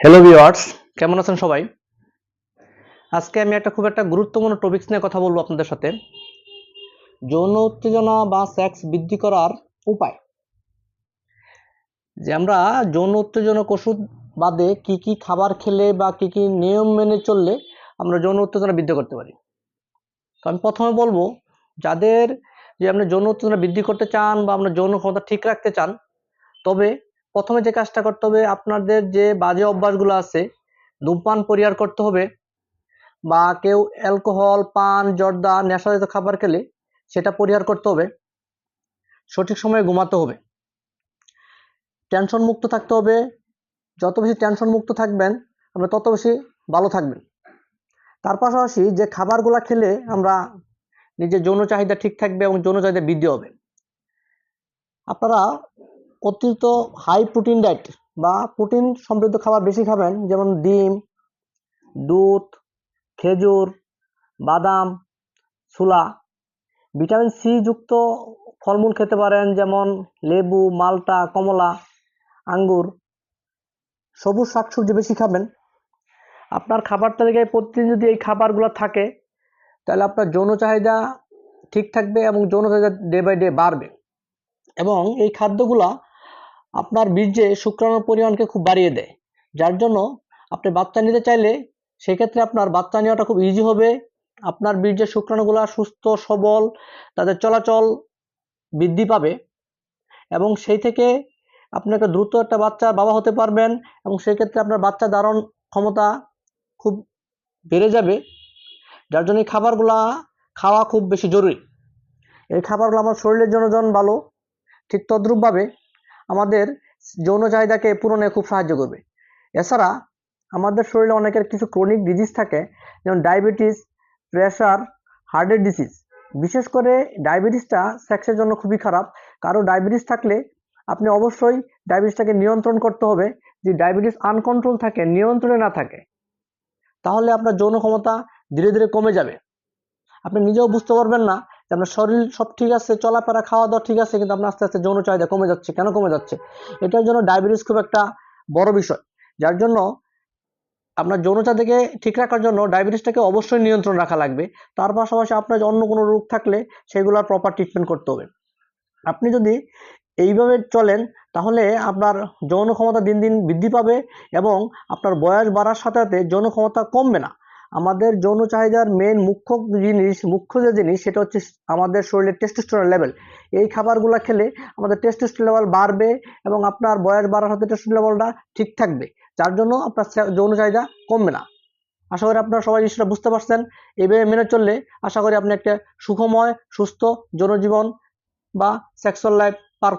Hello viewers কেমন আছেন সবাই? আজকে আমি একটা খুব একটা গুরুত্বপূর্ণ টপিকস নিয়ে কথা বলব আপনাদের সাথে। যৌন উত্তেজনা বা সেক্স বৃদ্ধি করার উপায়। যে আমরা যৌন উত্তেজনক ওষুধ বাদে কি কি খাবার খেলে বা কি কি নিয়ম মেনে চললে আমরা যৌন উত্তেজনা বৃদ্ধি করতে পারি। তো আমি প্রথমে বলব, যাদের যে আপনি যৌন উত্তেজনা বৃদ্ধি করতে চান বা আপনার যৌন ক্ষমতা ঠিক রাখতে চান, তবে প্রথমে যে কাজটা করতে হবে, আপনাদের যে বাজে অভ্যাসগুলো আছে, ধূমপান পরিহার করতে হবে বা কেউ অ্যালকোহল, পান, জর্দা, নেশাজাত খাবার খেলে সেটা পরিহার করতে হবে। সঠিক সময়ে ঘুমাতে হবে। টেনশন মুক্ত থাকতে হবে। যত বেশি টেনশন মুক্ত থাকবেন, আমরা তত বেশি ভালো থাকবেন। তার পাশাপাশি যে খাবারগুলো খেলে আমরা নিজের যৌন চাহিদা ঠিক থাকবে এবং যৌন চাহিদা বৃদ্ধি হবে। আপনারা অতিরিক্ত হাই প্রোটিন ডায়েট বা প্রোটিন সমৃদ্ধ খাবার বেশি খাবেন, যেমন ডিম, দুধ, খেজুর, বাদাম, ছোলা। ভিটামিন সি যুক্ত ফলমূল খেতে পারেন, যেমন লেবু, মালটা, কমলা, আঙ্গুর। সবুজ শাকসবজি বেশি খাবেন। আপনার খাবার তালিকায় প্রতিদিন যদি এই খাবারগুলো থাকে, তাহলে আপনার যৌন চাহিদা ঠিক থাকবে এবং যৌন চাহিদা ডে বাই ডে বাড়বে। এবং এই খাদ্যগুলা আপনার বীর্যে শুক্রাণুর পরিমাণকে খুব বাড়িয়ে দেয়, যার জন্য আপনি বাচ্চা নিতে চাইলে সেক্ষেত্রে আপনার বাচ্চা নেওয়াটা খুব ইজি হবে। আপনার বীর্যের শুক্রাণুগুলা সুস্থ, সবল, তাদের চলাচল বৃদ্ধি পাবে এবং সেই থেকে আপনাকে দ্রুত একটা বাচ্চা বাবা হতে পারবেন এবং সেক্ষেত্রে আপনার বাচ্চা ধারণ ক্ষমতা খুব বেড়ে যাবে, যার জন্য এই খাবারগুলা খাওয়া খুব বেশি জরুরি। এই খাবারগুলো আমার শরীরের জন্য ভালো, ঠিক তদ্রূপভাবে আমাদের যৌন চাহিদাকে পূরণে খুব সাহায্য করবে। এছাড়া আমাদের শরীরে অনেকের কিছু ক্রনিক ডিজিজ থাকে, যেমন ডায়াবেটিস প্রেশার হার্টের ডিজিজ বিশেষ করে ডায়াবেটিসটা সেক্সের জন্য খুবই খারাপ। কারও ডায়াবেটিস থাকলে আপনি অবশ্যই ডায়াবেটিসটাকে নিয়ন্ত্রণ করতে হবে। যদি ডায়াবেটিস আনকন্ট্রোল থাকে, নিয়ন্ত্রণে না থাকে, তাহলে আপনার যৌন ক্ষমতা ধীরে ধীরে কমে যাবে। আপনি নিজেও বুঝতে পারবেন না আপনার শরীর সব ঠিক আছে, চলাফেরা খাওয়া দাওয়া ঠিক আছে, কিন্তু আপনার আস্তে আস্তে যৌন চাহিদা কমে যাচ্ছে। কেন কমে যাচ্ছে? এটার জন্য ডায়াবেটিস খুব একটা বড় বিষয়। যার জন্য আপনার যৌন চাহিদাকে ঠিক রাখার জন্য ডায়াবেটিসটাকে অবশ্যই নিয়ন্ত্রণ রাখা লাগবে। তার পাশাপাশি আপনার অন্য কোনো রোগ থাকলে সেগুলোর প্রপার ট্রিটমেন্ট করতে হবে। আপনি যদি এইভাবে চলেন, তাহলে আপনার যৌন ক্ষমতা দিন দিন বৃদ্ধি পাবে এবং আপনার বয়স বাড়ার সাথে সাথে যৌন ক্ষমতা কমবে না। আমাদের যৌন চাহিদার মেন মুখ্য জিনিস, মুখ্য যে জিনিস সেটা হচ্ছে আমাদের শরীরের টেস্টোস্টেরন লেভেল এই খাবারগুলো খেলে আমাদের টেস্টোস্টেরন লেভেল বাড়বে এবং আপনার বয়স বাড়ার সাথে টেস্টোস্টেরন লেভেলটা ঠিক থাকবে। যার জন্য আপনার যৌন চাহিদা কমবে না। আশা করি আপনারা সবাই জিনিসটা বুঝতে পারছেন। এইভাবে মেনে চললে আশা করি আপনি একটা সুখময়, সুস্থ, জনজীবন বা সেক্সুয়াল লাইফ পার